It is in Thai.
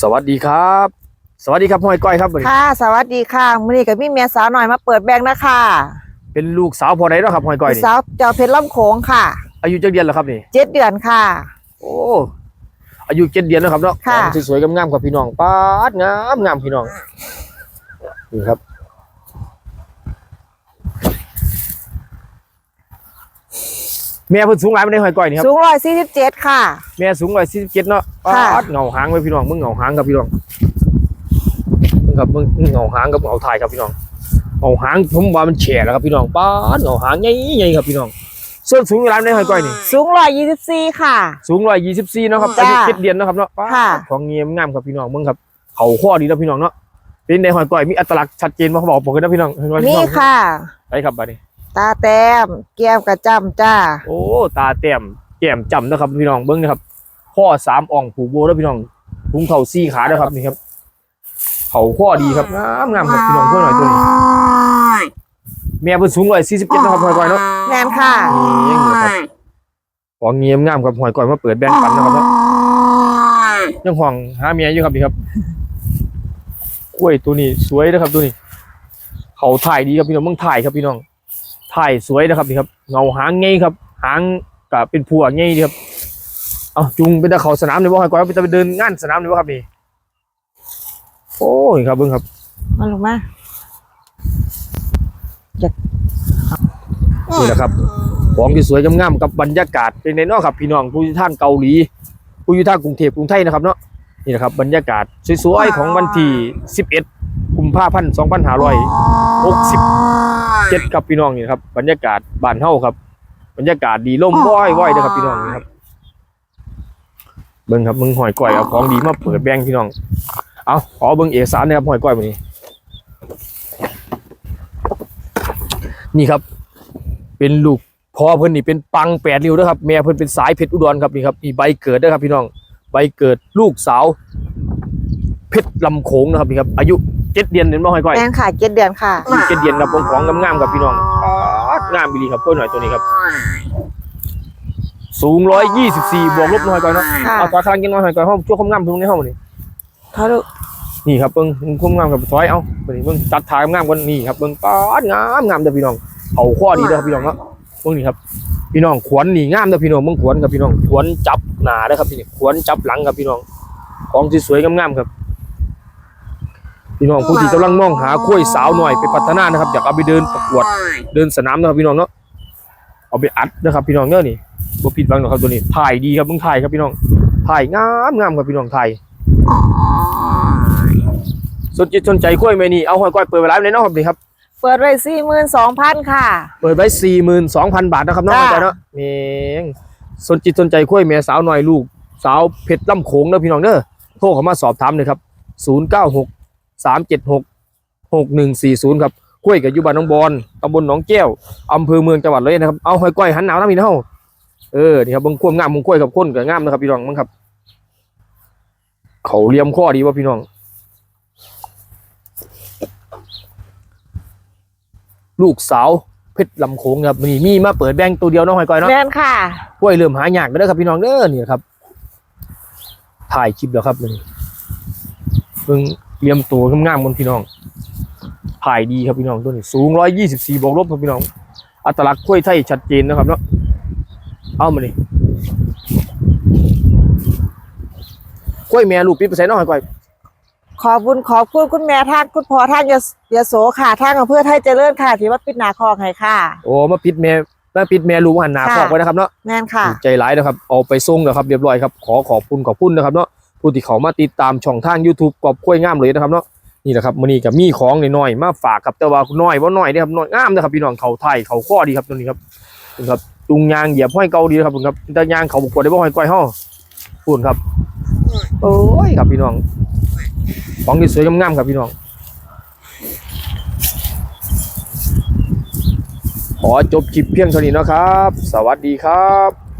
สวัสดีครับ สวัสดีครับพ่อยก้อยครับวันนี้ค่ะ สวัสดีค่ะมื้อนี้กับพี่เมียสาวหน่อยมาเปิดแบงค์นะคะเป็นลูกสาวพอได้แล้วครับพ่อยก้อยนี่สาวเจ้าเพชรล่ำโขงค่ะ อายุจักเดือนแล้วครับนี่เจ็ดเดือนค่ะ โอ้อายุเจ็ดเดือนแล้วครับเนาะค่ะของสวยๆงามๆกับพี่น้องป้าดงามงามพี่น้องนี่ครับ แม่เพิ่นสูงหลายไม่ได้หอยก้อยนี่ครับสูงร้อยสี่สิบเจ็ดค่ะ แม่สูงร้อยสี่สิบเจ็ดเนาะป้าค่ะดเงาหางไว้พี่น้องมึงเงาหางครับพี่น้องมึงครับมึงเงาหางกับเงาถ่ายครับพี่น้องเงาหางผมว่ามันแฉะแล้วครับพี่น้องป้าดเงาหางใหญ่ๆครับพี่น้องส่วนสูงหลายไม่ได้หอยก้อยนี่สูงร้อยยี่สิบสี่ค่ะ สูงร้อยยี่สิบสี่เนาะครับอาจ้ายุเจ็ดเดือนเนาะครับเนาะป้าดค่ะของเงียมงามครับพี่น้องมึงครับเขาข้อดีแล้วพี่น้องเนาะเป็นในหอยก้อยมีอัตลักษณ์ชัดเจนมาเขาบอกผมกันนะพี่น้องเห็นไหมพี่นี่น้องค่ะ ไปครับบัดนี้ ตาแต้มแก้มกระจำจ้า โอ้ตาเต็มแก้มจำนะครับพี่น้องเบิ้งนะครับข้อสามอ่องผูกโบแล้วพี่น้องพุงเข่าซี่ขาด้วยครับนี่ครับเขาข้อดีครับงามงามครับพี่น้องเพื่อนหน่อยตัวนี้แม่เพิ่นสูงร้อยสี่สิบเจ็ดนะครับหอยก้อยเนาะแมนค่ะนี่ยังเหลือครับของเงียมงามครับหอยก้อยมาเปิดแบงค์ปันนะครับเนาะยังห่วงหาเมียอยู่ครับนี่ครับกล้วยตัวนี้สวยนะครับตัวนี้ เขาถ่ายดีครับพี่น้องเมืองถ่ายครับพี่น้อง ถ่ายสวยนะครับนี่ครับเงาหางไงครับ หางกับเป็นผัวไงดีครับเอาจุงเป็นตะเขาสนามเลยว่าก่อนเป็นตะไปเดินงานสนามเลยว่าครับนี่โอ้ยครับเบิ้งครับมาลงมานี่แหละครับของที่สวยงามๆกับบรรยากาศเป็นในเนอกครับ พี่น้องผู้อยู่ทางเกาหลีผู้อยู่ทางกรุงเทพกรุงไทยนะครับเนาะนี่นะครับบรรยากาศสวยๆของวันที่11กุมภาพันธ์2560 เจ็ดครับพี่น้องนี่ครับบรรยากาศบ้านเฮาครับ บรรยากาศดีล่มว้อยว้อยนะครับพี่น้องนี่ครับเบิ่งครับมึงหอยก้อยเอาของดีมาเปิดแบ่งพี่น้อง เอาขอเบิ่งเอกสารหนะครับหอยก้อยมานี้ นี่ครับ เป็นลูกพ่อเพิ่นนี่เป็นปังแปดริ้วนะครับแม่เพิ่นเป็นสายเพชรอุดรครับนี่ครับนี่ใบเกิดด้วยครับพี่น้อง ใบเกิดลูกสาว เพชรลำโขงนะครับนี่ครับ อายุ เจ็ดเดือนเห็นบ่หอยก้อยแมนค่ะเจ็ดเดือนค่ะ เจ็ดเดือนครับของของงามๆครับพี่น้องป๊าดงามดีครับเพื่อนหน่อยตัวนี้ครับ สูงร้อยยี่สิบสี่บวกลบหน่อยก่อนเนาะค่ะ เอาตัวทางกินหน่อยก่อนห้องช่วงความงามตรงนี้ห้องนี่เขาดูนี่ครับเบิ้งความงามกับซอยเอาเบิ้งเบิ้งจัดทางงามกันนี่ครับเบิ้งป๊าดงามงามเด้อพี่น้องเขาข้อดีเด้อครับพี่น้องเนาะเบิ้งนี่ครับ พี่น้องขวนนี่งามเด้อพี่น้องเบิ้งขวนครับพี่น้องขวนจับหน้าเด้อครับพี่นี่ขวนจับหลังครับพี่น้อง ของที่สวยงามๆครับ พี่น้องผู้ที่กำลังมองหาคุ้ยสาวหน่อยไปพัฒนานะครับอยากเอาไปเดินประกวดเดินสนามนะครับพี่น้องเนาะเอาไปอัดนะครับพี่น้องเนาะนี่บ่ผิดหวังหรอกครับตัวนี้ถ่ายดีครับมึงถ่ายครับพี่น้องถ่ายงามงามครับพี่น้องถ่ายสนจิตสนใจกล้วยไหมนี่เอาหอยก้อยเปิดไว้ไลฟ์เลยเนาะครับนี่ครับเปิดไว้สี่หมื่นสองพันค่ะ เปิดไว้สี่หมื่นสองพันบาทนะครับน้องจ้าเข้าใจเนาะเมงสนจิตสนใจกล้วยแม่สาวหน่อยลูก สาวเพชรลำโขงเด้อพี่น้องเด้อโทรเข้ามาสอบถามเลยครับศูนย์เก้าหก สามเจ็ดหกหกหนึ่งสี่ศูนย์ครับกล้วยกับยุบานหน้องบอนตำบลหนองแก้วอำเภอเมืองจังหวัดเลยนะครับเอาหอยก้อยหันหนาวนะพี่น้องเออนี่ครับเบางควมงามเบางกล้วยกับข้นกับงามนะครับพี่น้องมั้งครับ เขาเลียมข้อดีว่าพี่น้องลูกสาวเพชรลำโขงครับนี่มีมาเปิดแบงค์ตัวเดียวเน้องหอยก้อยเนาะแมนค่ะกล้วยเริ่มหายากแล้วครับพี่น้องเด้อนี่ครับ ถ่ายคลิปแล้วครับนี่เพิ่ง เลียมตัวงามๆบนพี่น้องถ่ายดีครับพี่น้องตัวนี้สูงร้อยยี่สิบสี่บวกลบครับพี่น้อง อัตลักษณ์กล้วยไทยชัดเจนนะครับเนาะเอามาดิกล้วยแม่ลูกปิดไปใส่น้องให้ก่อยขอบคุณขอบคุณคุณแม่ทางคุณพ่อทางยยโสค่ะทางอำเภอไทยเจริญค่ะที่วัดปิดนาคองให้ค่ะ โอ้มาปิดแม่มาปิดแม่ลูกหันหน้าค่ะคอกไว้นะครับเนาะแมนค่ะ ใจร้ายนะครับเอาไปส่งแล้วครับ เรียบร้อยครับ ขอขอบคุณขอบคุณนะครับเนาะ ผู้ที่เขามาติดตามช่องทาง YouTube กอบกล้วยงามเลยนะครับเนาะนี่แหละครับมื้อนี้ก็มีของน้อยๆมาฝากครับแต่ว่าน้อยว่าน้อยเด้อครับน้อยงามนะครับพี่น้องเขาไทยเขาข้อดีครับตัวนี้ครับนี่ครับจุงยางเหยียบห้อยเกาดีครับคุณครับแต่ยางเขาบกวดได้บ่ห้อยก้อยห่อพูนครับโอ้ยครับพี่น้องของที่สวยงามๆครับพี่น้อง ขอจบคลิปเพียงเท่านี้นะครับ สวัสดีครับ